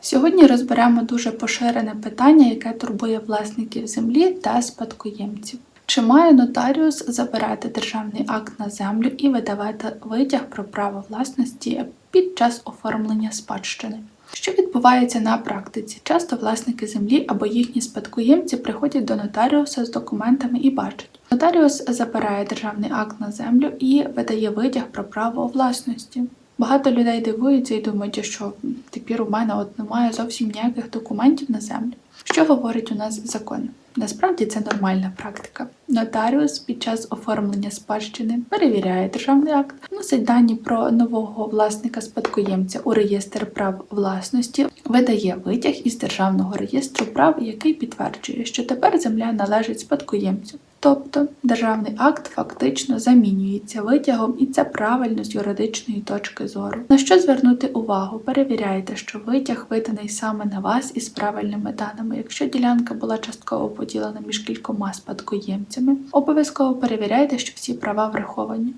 Сьогодні розберемо дуже поширене питання, яке турбує власників землі та спадкоємців. Чи має нотаріус забирати державний акт на землю і видавати витяг про право власності під час оформлення спадщини? Що відбувається на практиці? Часто власники землі або їхні спадкоємці приходять до нотаріуса з документами і бачать. Нотаріус забирає державний акт на землю і видає витяг про право власності. Багато людей дивуються і думають, що тепер у мене от немає зовсім ніяких документів на землю. Що говорить у нас закон? Насправді це нормальна практика. Нотаріус під час оформлення спадщини перевіряє державний акт, вносить дані про нового власника спадкоємця у реєстр прав власності, видає витяг із державного реєстру прав, який підтверджує, що тепер земля належить спадкоємцю. Тобто державний акт фактично замінюється витягом, і це правильно з юридичної точки зору. На що звернути увагу? Перевіряйте, що витяг виданий саме на вас із правильними даними. Якщо ділянка була частково поділена між кількома спадкоємцями, обов'язково перевіряйте, що всі права враховані.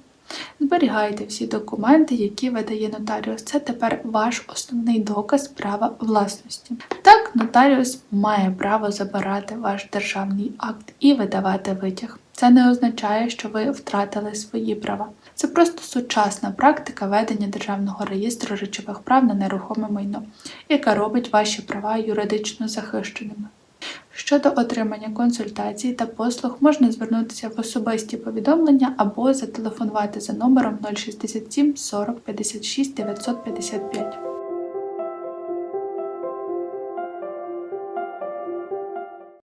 Зберігайте всі документи, які видає нотаріус. Це тепер ваш основний доказ права власності. Так, нотаріус має право забирати ваш державний акт і видавати витяг. Це не означає, що ви втратили свої права. Це просто сучасна практика ведення державного реєстру речових прав на нерухоме майно, яка робить ваші права юридично захищеними. Щодо отримання консультацій та послуг можна звернутися в особисті повідомлення або зателефонувати за номером 067 40 56 955.